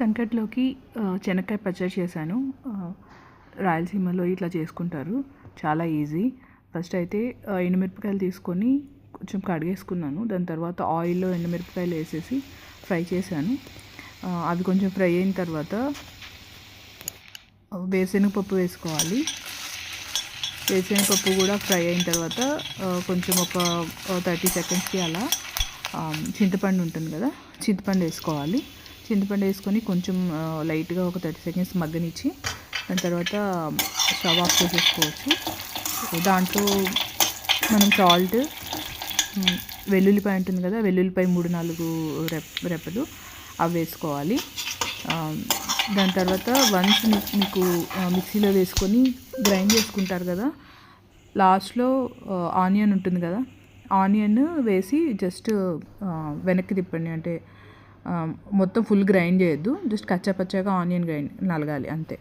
సంకట్లోకి శనక్కాయ పచ్చడి చేశాను. రాయలసీమలో ఇట్లా చేసుకుంటారు. చాలా ఈజీ. ఫస్ట్ అయితే ఎండుమిరపకాయలు తీసుకొని కొంచెం కడిగేసుకున్నాను. దాని తర్వాత ఆయిల్లో ఎండుమిరపకాయలు వేసేసి ఫ్రై చేశాను. అవి కొంచెం ఫ్రై అయిన తర్వాత వేరుశనగపప్పు వేసుకోవాలి. వేరుశనగపప్పు కూడా ఫ్రై అయిన తర్వాత కొంచెం ఒక థర్టీ సెకండ్స్కి అలా చింతపండు ఉంటుంది కదా చింతపండు వేసుకోవాలి. చింతపండు వేసుకొని కొంచెం లైట్గా ఒక థర్టీ సెకండ్స్ మగ్గనిచ్చి దాని తర్వాత స్టవ్ ఆఫ్ చేసేసుకోవచ్చు. దాంట్లో మనం సాల్ట్ వెల్లుల్లిపాయ ఉంటుంది కదా వెల్లుల్లిపాయ మూడు నాలుగు రెప్ రెప్పలు అవి వేసుకోవాలి. దాని తర్వాత వన్స్ మీకు మిక్సీలో వేసుకొని గ్రైండ్ చేసుకుంటారు కదా లాస్ట్లో ఆనియన్ ఉంటుంది కదా ఆనియన్ వేసి జస్ట్ వెనక్కి తిప్పండి. అంటే మొత్తం ఫుల్ గ్రైండ్ చేయొద్దు. జస్ట్ కచ్చాపచ్చాగా ఆనియన్ గ్రైండ్ నలగాలి అంతే.